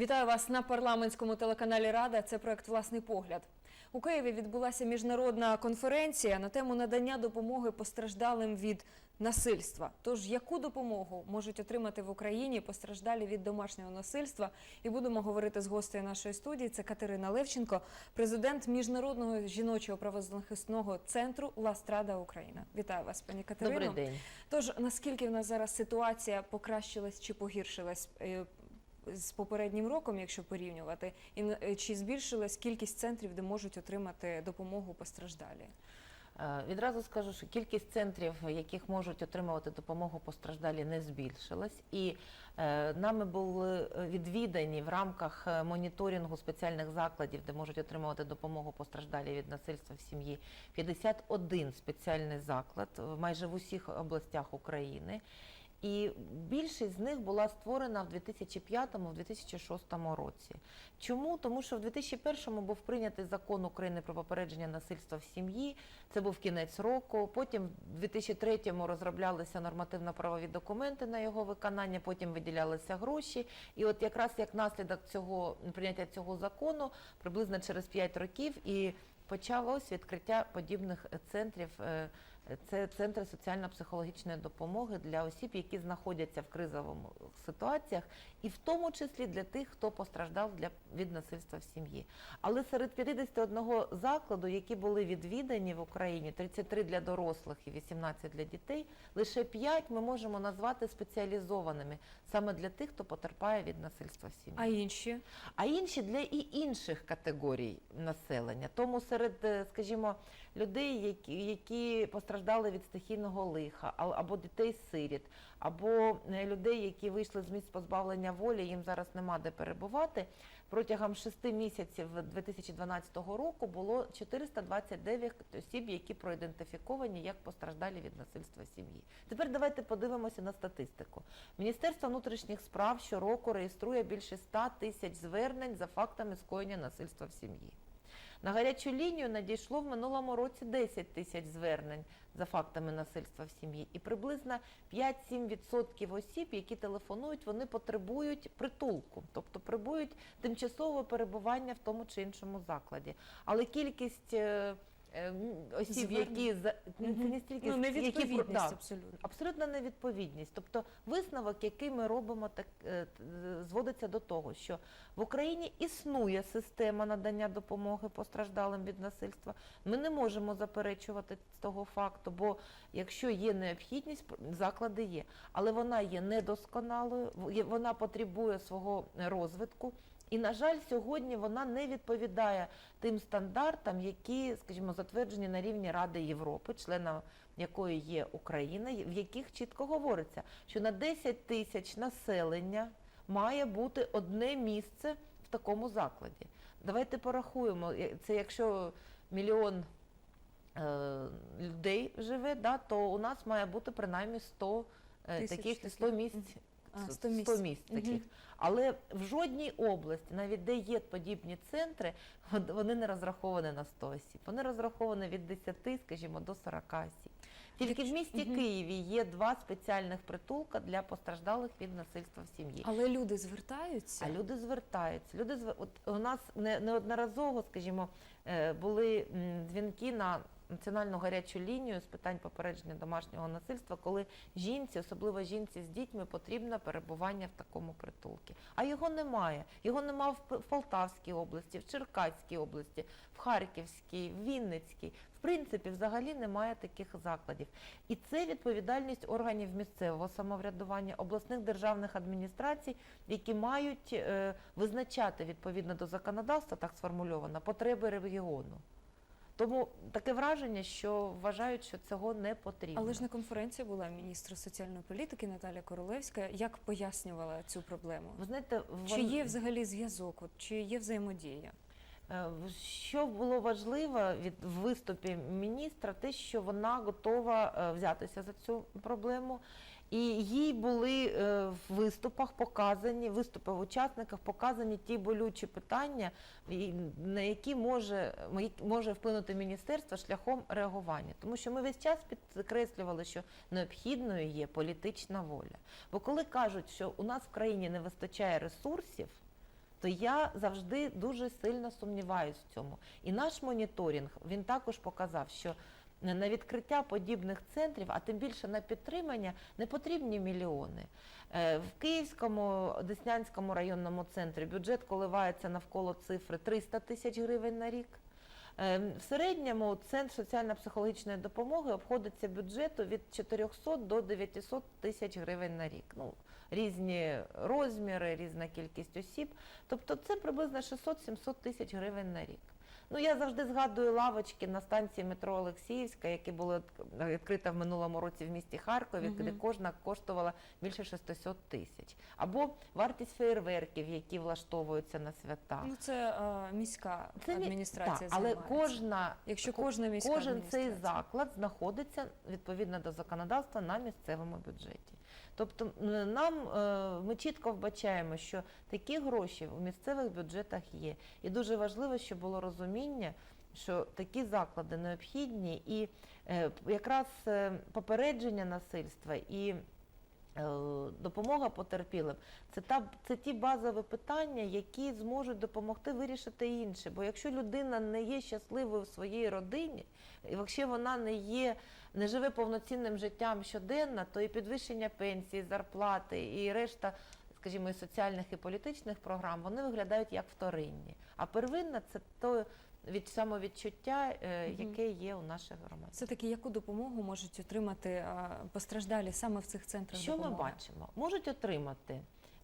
Вітаю вас на парламентському телеканалі Рада. Це проект Власний погляд. У Києві відбулася міжнародна конференція на тему надання допомоги постраждалим від насильства. Тож яку допомогу можуть отримати в Україні постраждалі від домашнього насильства? І будемо говорити з гостею нашої студії. Це Катерина Левченко, президент міжнародного жіночого правозахисного центру Ластрада Україна. Вітаю вас, пані Катерино. Добрий день. Тож наскільки в нас зараз ситуація покращилась чи погіршилась е, з попереднім роком, якщо порівнювати, і е, чи збільшилась кількість центрів, де можуть отримати допомогу постраждалі? Е, Відразу скажу, що кількість центрів, яких можуть отримувати допомогу постраждалі, не збільшилась. І е, нами були відвідані в рамках моніторингу спеціальних закладів, де можуть отримувати допомогу постраждалі від насильства в сім'ї. 51 спеціальний заклад майже в усіх областях України. І більшість з них була створена в 2005-2006 році. Чому? Тому що в 2001 був прийнятий закон України про попередження насильства в сім'ї. Це був кінець року. Потім в 2003 розроблялися нормативно-правові документи на його виконання. Потім виділялися гроші. І от якраз як наслідок цього прийняття цього закону, приблизно через 5 років і почалось відкриття подібних центрів. Це центри соціально-психологічної допомоги для осіб, які знаходяться в кризових ситуаціях, і в тому числі для тих, хто постраждав для від насильства в сім'ї. Але серед 51 закладу, які були відвідані в Україні, 33 для дорослих і 18 для дітей, лише 5 ми можемо назвати спеціалізованими саме для тих, хто потерпає від насильства в сім'ї А інші а інші для і інших категорій населення. Тому серед, е, скажімо, людей, які, які постраждали від стихійного лиха, або дітей-сиріт, або е, людей, які вийшли з місць позбавлення волі, їм зараз нема де перебувати. Протягом шести місяців 2012 року було 429 осіб, які проідентифіковані як постраждалі від насильства сім'ї. Тепер давайте подивимося на статистику. Міністерство внутрішніх справ щороку реєструє більше 100 тисяч звернень за фактами скоєння насильства в сім'ї. На гарячу лінію надійшло в минулому році 10 тисяч звернень за фактами насильства в сім'ї, і приблизно 5-7% осіб, які телефонують, вони потребують притулку, тобто потребують тимчасового перебування в тому чи іншому закладі. Але кількість е, осіб, які за це не стільки ну, які невідповідність да, абсолютно. Абсолютна невідповідність. Тобто висновок, який ми робимо, так е, е, зводиться до того, що в Україні існує система надання допомоги постраждалим від насильства. Ми не можемо заперечувати того факту, бо якщо є необхідність, заклади є, але вона є недосконалою, вона потребує свого розвитку. І, на жаль, сьогодні вона не відповідає тим стандартам, які, скажімо, затверджені на рівні Ради Європи, членом якої є Україна, в яких чітко говориться, що на 10 тисяч населення має бути одне місце в такому закладі. Давайте порахуємо. е, Це якщо мільйон е, людей живе, да, то у нас має бути принаймні 100 е, таких таких. 100 місць. А, 100 100 місць. місць Мгм. таких. Але в жодній області, навіть де є подібні центри, вони не розраховані на 100 осіб. Вони розраховані від 10, скажімо, до 40 осіб. Тільки в місті Мгм. Києві є два спеціальних притулка для постраждалих від насильства в сім'ї. Але люди звертаються. А люди звертаються. Люди зв... От у нас неодноразово, скажімо, е, були дзвінки на національну гарячу лінію з питань попередження домашнього насильства, коли жінці, особливо жінці з дітьми, потрібно перебування в такому притулку. А його немає. Його немає в Полтавській області, в Черкаській області, в Харківській, в Вінницькій. В принципі, взагалі немає таких закладів. І це відповідальність органів місцевого самоврядування, обласних державних адміністрацій, які мають е, визначати відповідно до законодавства, так сформульовано, потреби регіону. Тому таке враження, що вважають, що цього не потрібно. Але ж на конференції була міністр соціальної політики Наталя Королевська. Як пояснювала цю проблему? Ви знаєте, Чи є взагалі зв'язок? Чи є взаємодія? Е, Що було важливо від виступі міністра, те, що вона готова е, взятися за цю проблему, і їй були е, в виступах показані, виступах учасників показані ті болючі питання, на які може, може вплинути міністерство шляхом реагування. Тому що ми весь час підкреслювали, що необхідною є політична воля. Бо коли кажуть, що у нас в країні не вистачає ресурсів. то я завжди дуже сильно сумніваюся в цьому. І наш моніторинг він також показав, що на відкриття подібних центрів, а тим більше на підтримання, не потрібні мільйони. Е, В Київському Деснянському районному центрі бюджет коливається навколо цифри 300 тисяч гривень на рік. Е, В середньому центр соціально-психологічної допомоги обходиться бюджету від 400 до 900 тисяч гривень на рік. Ну, різні розміри, різна кількість осіб. Тобто це приблизно 600-700 тисяч гривень на рік. Ну, я завжди згадую лавочки на станції метро Олексіївська, які були відкриті в минулому році в місті Харкові, Мгм. де кожна коштувала більше 600 тисяч. Або вартість феєрверків, які влаштовуються на свята. Ну це е, міська Це адміністрація так, але кожна Якщо кожна міська Кожен цей заклад знаходиться відповідно до законодавства на місцевому бюджеті. Тобто нам е, ми чітко вбачаємо, що такі гроші у місцевих бюджетах є. І дуже важливо, щоб було розуміння, що такі заклади необхідні, і е, якраз е, попередження насильства і допомога потерпілим це та це ті базові питання, які зможуть допомогти вирішити інше. Бо якщо людина не є щасливою в своїй родині, і якщо вона не є, не живе повноцінним життям щоденно, то і підвищення пенсії, зарплати, і решта, скажімо, і соціальних і політичних програм, вони виглядають як вторинні. А первинна це то від самовідчуття, е, яке є у наших громадян. Все-таки яку допомогу можуть отримати постраждалі саме в цих центрах Що ми бачимо? Можуть отримати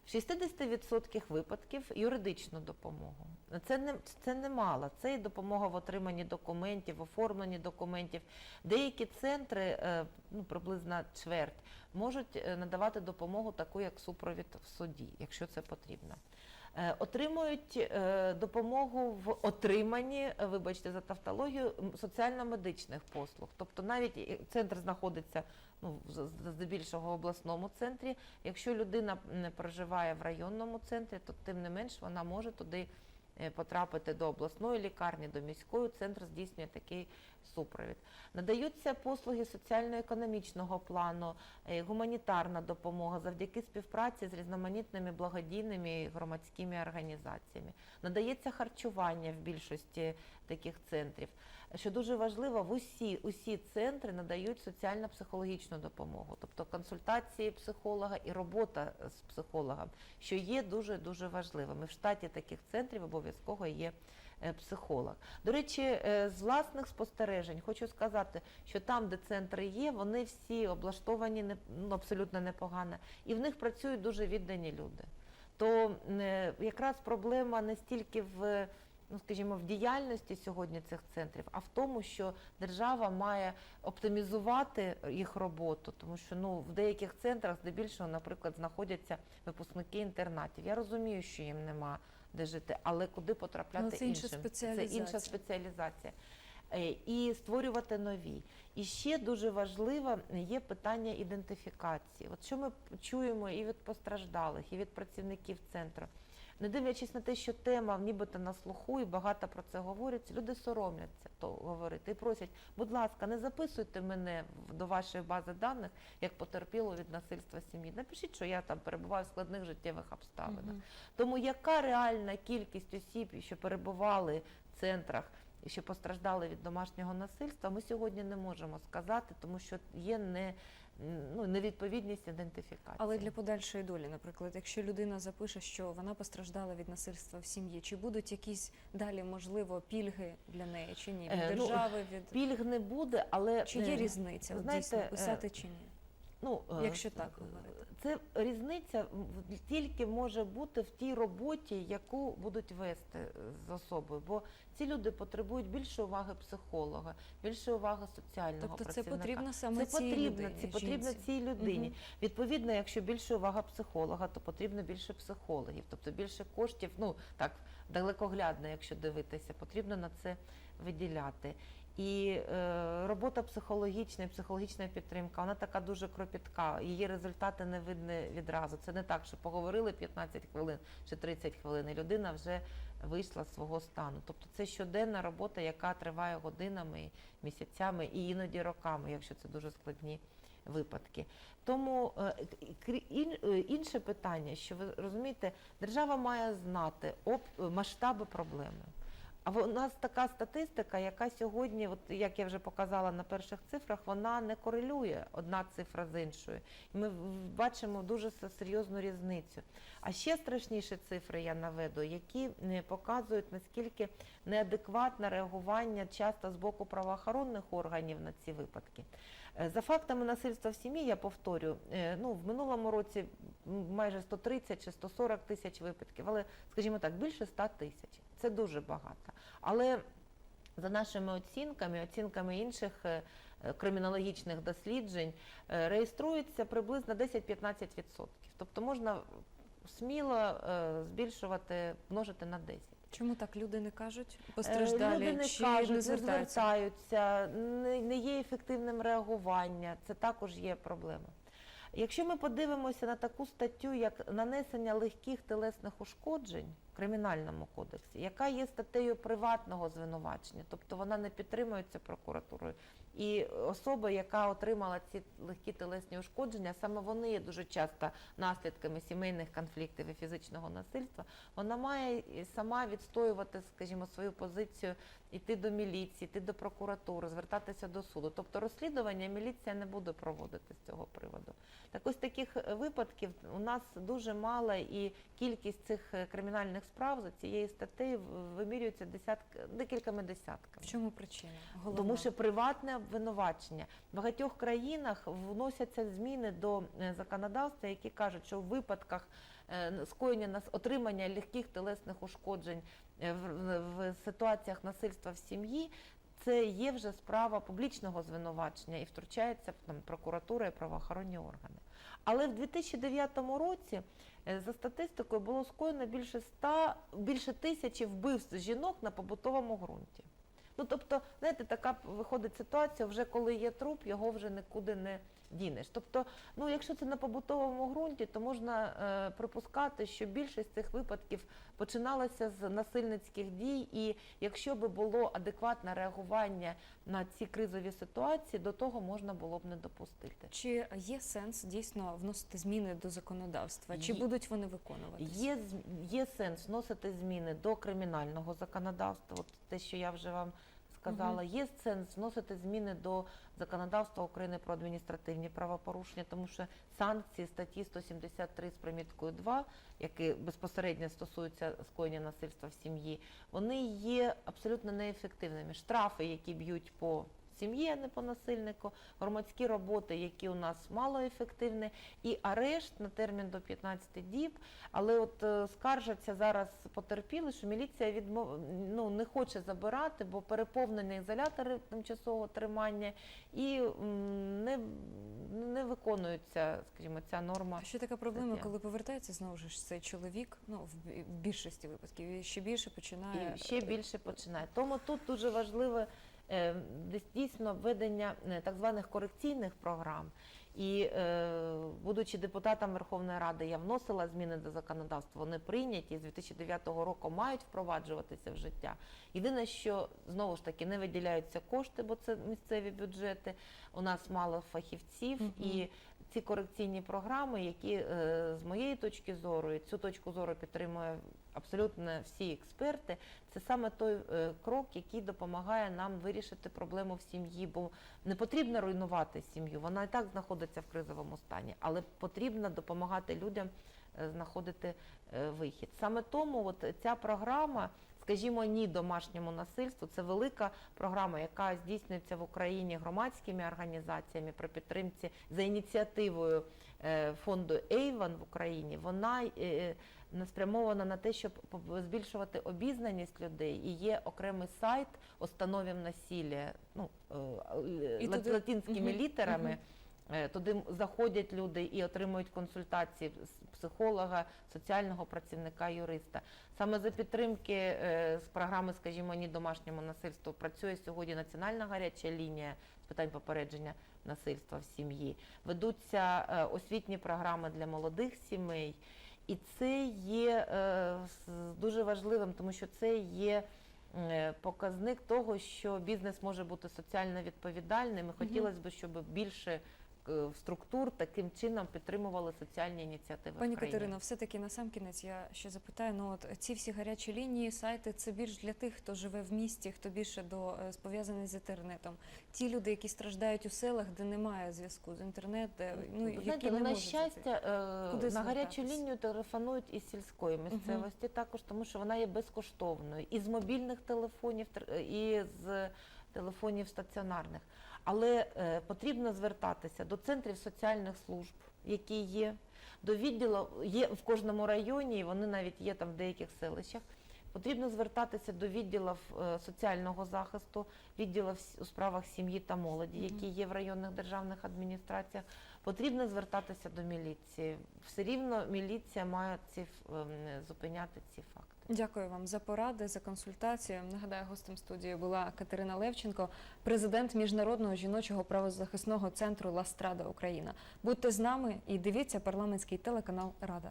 в 60% випадків юридичну допомогу. Це не це немало. Це і допомога в отриманні документів, в оформленні документів. Деякі центри, е, ну приблизно чверть, можуть е, надавати допомогу таку, як супровід в суді, якщо це потрібно. Е, Отримують е, допомогу в отриманні, е, вибачте за тавтологію, соціально-медичних послуг. Тобто навіть центр знаходиться ну, здебільшого в обласному центрі. Якщо людина не проживає в районному центрі, то тим не менш вона може туди потрапити до обласної лікарні, до міської. Центр здійснює такий супровід. Надаються послуги соціально-економічного плану, е, гуманітарна допомога завдяки співпраці з різноманітними благодійними громадськими організаціями. Надається харчування в більшості таких центрів. Що дуже важливо, в усі, усі центри надають соціально-психологічну допомогу, тобто консультації психолога і робота з психологом, що є дуже дуже важливим. В штаті таких центрів обов'язково є е, психолог. До речі, е, з власних спостережень хочу сказати, що там, де центри є, вони всі облаштовані не- ну, абсолютно непогано, і в них працюють дуже віддані люди. То е, якраз проблема не стільки в ну скажімо, в діяльності сьогодні цих центрів, а в тому, що держава має оптимізувати їх роботу, тому що ну в деяких центрах здебільшого, наприклад, знаходяться випускники інтернатів. Я розумію, що їм нема де жити, але куди потрапляти Ну, це інша іншим? Це інша спеціалізація. Е, І створювати нові. І ще дуже важливе є питання ідентифікації. От що ми чуємо і від постраждалих, і від працівників центру. Не дивлячись на те, що тема нібито на слуху, і багато про це говорять, люди соромляться то говорити і просять, будь ласка, не записуйте мене до вашої бази даних як потерпіло від насильства сім'ї. Напишіть, що я там перебуваю в складних життєвих обставинах. Мгм. Тому яка реальна кількість осіб, що перебували в центрах і що постраждали від домашнього насильства, ми сьогодні не можемо сказати, тому що є не, ну, невідповідність ідентифікації. Але для подальшої долі, наприклад, якщо людина запише, що вона постраждала від насильства в сім'ї, чи будуть якісь далі, можливо, пільги для неї, чи ні? Від Е, ну, держави, від Пільг не буде, але чи є е, різниця? знаєте, дійсно е, писати чи ні? Ну, е, Якщо так говорити. Це різниця тільки може бути в тій роботі, яку будуть вести е, з особою. Бо ці люди потребують більше уваги психолога, більше уваги соціального Тобто це потрібно саме Це цій потрібно, людині, це потрібно жінці. цій людині. Мгм. Відповідно, якщо більше увага психолога, то потрібно більше психологів, тобто більше коштів, ну так далекоглядно, якщо дивитися, потрібно на це виділяти. І е, робота психологічна, і психологічна підтримка, вона така дуже кропітка. Її результати не видно відразу. Це не так, що поговорили 15 хвилин чи 30 хвилин, і людина вже вийшла з свого стану. Тобто це щоденна робота, яка триває годинами, місяцями і іноді роками, якщо це дуже складні випадки. Тому е, е, інше питання, що ви розумієте, держава має знати об- масштаби проблеми. А в- нас така статистика, яка сьогодні, от як я вже показала на перших цифрах, вона не корелює одна цифра з іншою. І ми бачимо дуже серйозну різницю. А ще страшніші цифри я наведу, які показують наскільки неадекватне реагування часто з боку правоохоронних органів на ці випадки. Е, За фактами насильства в сім'ї, я повторю, е, ну в минулому році майже 130 чи 140 тисяч випадків, але, скажімо так, більше 100 тисяч. Це дуже багато. Але за нашими оцінками, оцінками інших е, кримінологічних досліджень, е, реєструється приблизно 10-15%. Тобто можна сміло е, збільшувати, множити на 10. Чому так люди не кажуть? Постраждалі Люди не чи кажуть, не не звертаються? звертаються, не, не є ефективним реагування. Це також є проблема. Якщо ми подивимося на таку статтю, як нанесення легких телесних ушкоджень кримінальному кодексі, яка є статтею приватного звинувачення, тобто вона не підтримується прокуратурою. І особа, яка отримала ці легкі телесні ушкодження, саме вони є дуже часто наслідками сімейних конфліктів і фізичного насильства, вона має сама відстоювати, скажімо, свою позицію, йти до міліції, йти до прокуратури, звертатися до суду. Тобто розслідування міліція не буде проводити з цього приводу. Так ось таких випадків у нас дуже мало, і кількість цих е, кримінальних справ за цією статтею вимірюється десятк, декількома десятками. В чому причина? Головна. Тому що приватне обвинувачення в багатьох країнах вносяться зміни до е, законодавства, які кажуть, що в випадках е, скоєння нас отримання легких телесних ушкоджень е, в ситуаціях насильства в сім'ї. Це є вже справа публічного звинувачення і втручається там прокуратура і правоохоронні органи. Але в 2009 році е, за статистикою було скоєно більше 100, більше тисячі вбивств жінок на побутовому ґрунті. Ну тобто, знаєте, така виходить ситуація, вже коли є труп, його вже нікуди не дінеш. Тобто, ну якщо це на побутовому ґрунті, то можна е, припускати, що більшість цих випадків починалася з насильницьких дій, і якщо би було адекватне реагування на ці кризові ситуації, до того можна було б не допустити. Чи є сенс дійсно вносити зміни до законодавства? Чи Є- будуть вони виконуватися? Є, є сенс вносити зміни до кримінального законодавства, от те, що я вже вам сказала. Є сенс вносити зміни до законодавства України про адміністративні правопорушення, тому що санкції статті 173 з приміткою 2, які безпосередньо стосуються скоєння насильства в сім'ї, вони є абсолютно неефективними. Штрафи, які б'ють по сім'ї, а не по насильнику, громадські роботи, які у нас малоефективні, і арешт на термін до 15 діб. Але от е, скаржаться зараз потерпіли, що міліція відмов... ну, не хоче забирати, бо переповнені ізолятори тимчасового тримання і не, не виконується, скажімо, ця норма. А ще така проблема, Стаття. коли повертається знову ж цей чоловік, ну в більшості випадків, і ще більше починає і ще більше починає. Тому тут дуже важливе е, дійсно введення е, так званих корекційних програм. І е, будучи депутатом Верховної Ради, я вносила зміни до законодавства. Вони прийняті з 2009 року мають впроваджуватися в життя. Єдине, що знову ж таки не виділяються кошти, бо це місцеві бюджети. У нас мало фахівців Мгм. і. Ці корекційні програми, які е, з моєї точки зору, і цю точку зору підтримує абсолютно всі експерти, це саме той е, крок, який допомагає нам вирішити проблему в сім'ї. Бо не потрібно руйнувати сім'ю, вона і так знаходиться в кризовому стані, але потрібно допомагати людям е, знаходити е, вихід. Саме тому от ця програма. Скажімо, ні домашньому насильству це велика програма, яка здійснюється в Україні громадськими організаціями при підтримці за ініціативою е, фонду Avon в Україні. Вона е, не спрямована на те, щоб збільшувати обізнаність людей. І є окремий сайт «Остановим насилля», ну е, латинськими літерами. Е, Туди заходять люди і отримують консультації психолога, соціального працівника, юриста. Саме за підтримки е, з програми, скажімо, ні домашньому насильству працює сьогодні національна гаряча лінія з питань попередження насильства в сім'ї. Ведуться е, освітні програми для молодих сімей. І це є дуже важливим, тому що це є показник того, що бізнес може бути соціально відповідальним. І хотілося б, щоб більше структур таким чином підтримували соціальні ініціативи. Пані в країні. Катерино, все-таки на сам кінець я ще запитаю. Ну от ці всі гарячі лінії, сайти це більш для тих, хто живе в місті, хто більше до е, пов'язаний з інтернетом. Ті люди, які страждають у селах, де немає зв'язку з інтернет, де ну які знаєте, не на можуть щастя, е, Куди на гарячу лінію телефонують із сільської місцевості також, тому що вона є безкоштовною. І з мобільних телефонів, е, і з телефонів стаціонарних. Але е, потрібно звертатися до центрів соціальних служб, які є, до відділу, є в кожному районі, і вони навіть є там в деяких селищах. Потрібно звертатися до відділів е, соціального захисту, відділів у справах сім'ї та молоді, які є в районних державних адміністраціях. Потрібно звертатися до міліції. Все рівно міліція має ці ем, зупиняти ці факти. Дякую вам за поради, за консультацію. Нагадаю, гостем студії була Катерина Левченко, президент міжнародного жіночого правозахисного центру Ластрада Україна. Будьте з нами і дивіться парламентський телеканал Рада.